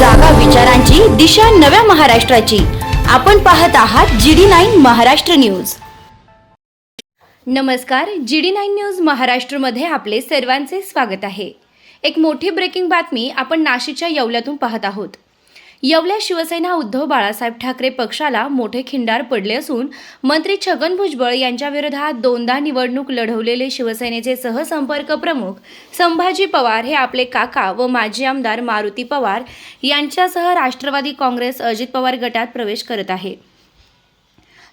जागा विचारांची दिशा नव्या महाराष्ट्राची. आपण पाहत आहात G D nine Maharashtra news. नमस्कार जी डी नाईन न्यूज महाराष्ट्रमध्ये आपले सर्वांचे स्वागत आहे. एक मोठी ब्रेकिंग बातमी आपण नाशिकच्या येवल्यातून पाहत आहोत. येवल्या शिवसेना उद्धव बाळासाहेब ठाकरे पक्षाला मोठे खिंडार पडले असून मंत्री छगन भुजबळ यांच्या विरोधात दोनदा निवडणूक लढवलेले शिवसेनेचे सहसंपर्क प्रमुख संभाजी पवार हे आपले काका व माजी आमदार मारुती पवार यांच्यासह राष्ट्रवादी काँग्रेस अजित पवार गटात प्रवेश करत आहे.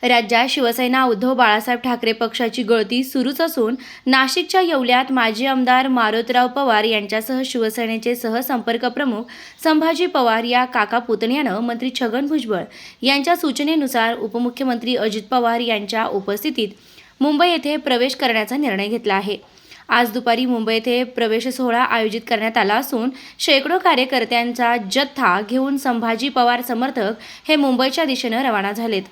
राज्यात शिवसेना उद्धव बाळासाहेब ठाकरे पक्षाची गळती सुरूच असून नाशिकच्या येवल्यात माजी आमदार मारोतराव पवार यांच्यासह शिवसेनेचे सहसंपर्क प्रमुख संभाजी पवार या काका पुतण्यानं मंत्री छगन भुजबळ यांच्या सूचनेनुसार उपमुख्यमंत्री अजित पवार यांच्या उपस्थितीत मुंबई येथे प्रवेश करण्याचा निर्णय घेतला आहे. आज दुपारी मुंबई येथे प्रवेश सोहळा आयोजित करण्यात आला असून शेकडो कार्यकर्त्यांचा जथ्था घेऊन संभाजी पवार समर्थक हे मुंबईच्या दिशेनं रवाना झालेत.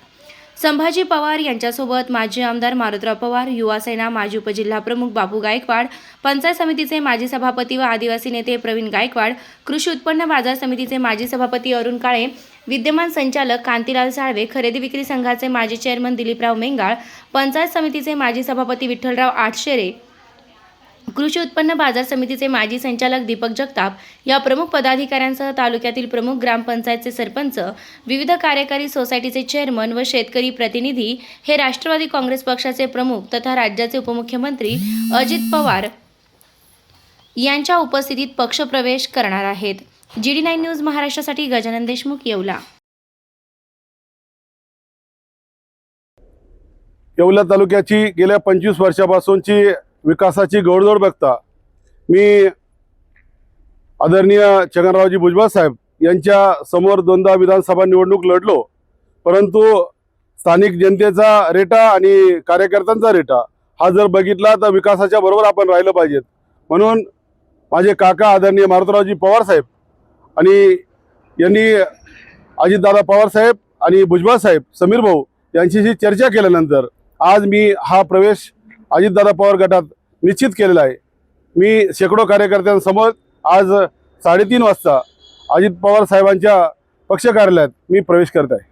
संभाजी पवार यांच्यासोबत माजी आमदार मारुतराव पवार युवा सेना माजी उपजिल्हाप्रमुख बापू गायकवाड पंचायत समितीचे माजी सभापती व आदिवासी नेते प्रवीण गायकवाड कृषी उत्पन्न बाजार समितीचे माजी सभापती अरुण काळे विद्यमान संचालक कांतीलाल साळवे खरेदी विक्री संघाचे माजी चेअरमन दिलीपराव मेंगाळ पंचायत समितीचे माजी सभापती विठ्ठलराव आठशेरे कृषी उत्पन्न बाजार समितीचे माजी संचालक दीपक जगताप या प्रमुख पदाधिकाऱ्यांसह तालुक्यातील प्रमुख ग्रामपंचायतचे सरपंच विविध कार्यकारी सोसायटीचे चेअरमन व शेतकरी प्रतिनिधी हे राष्ट्रवादी काँग्रेस पक्षाचे प्रमुख तथा राज्याचे उपमुख्यमंत्री अजित पवार यांच्या उपस्थितीत पक्षप्रवेश करणार आहेत. जी डी नाईन न्यूज महाराष्ट्रासाठी गजानन देशमुख येवला. येवला तालुक्याची गेल्या पंचवीस वर्षापासूनची विकासाची गौडदौड बघता मी आदरणीय छगनरावजी भुजबळ साहेब यांच्या समोर दोनदा विधानसभा निवडणूक लढलो परंतु स्थानिक जनतेचा रेटा आणि कार्यकर्त्यांचा रेटा हा जर बघितला तर विकासाच्या बरोबर आपण राहिलं पाहिजेत. म्हणून माझे काका आदरणीय मारुतरावजी पवार साहेब आणि यांनी अजितदादा पवार साहेब आणि भुजबळ साहेब समीर भाऊ यांच्याशी चर्चा केल्यानंतर आज मी हा प्रवेश अजितदादा पवार गटात निश्चित केलेला आहे. मी शेकडो कार्यकर्त्यांसमोर आज साडेतीन वाजता अजित पवार साहेबांच्या पक्ष कार्यालयात मी प्रवेश करत आहे.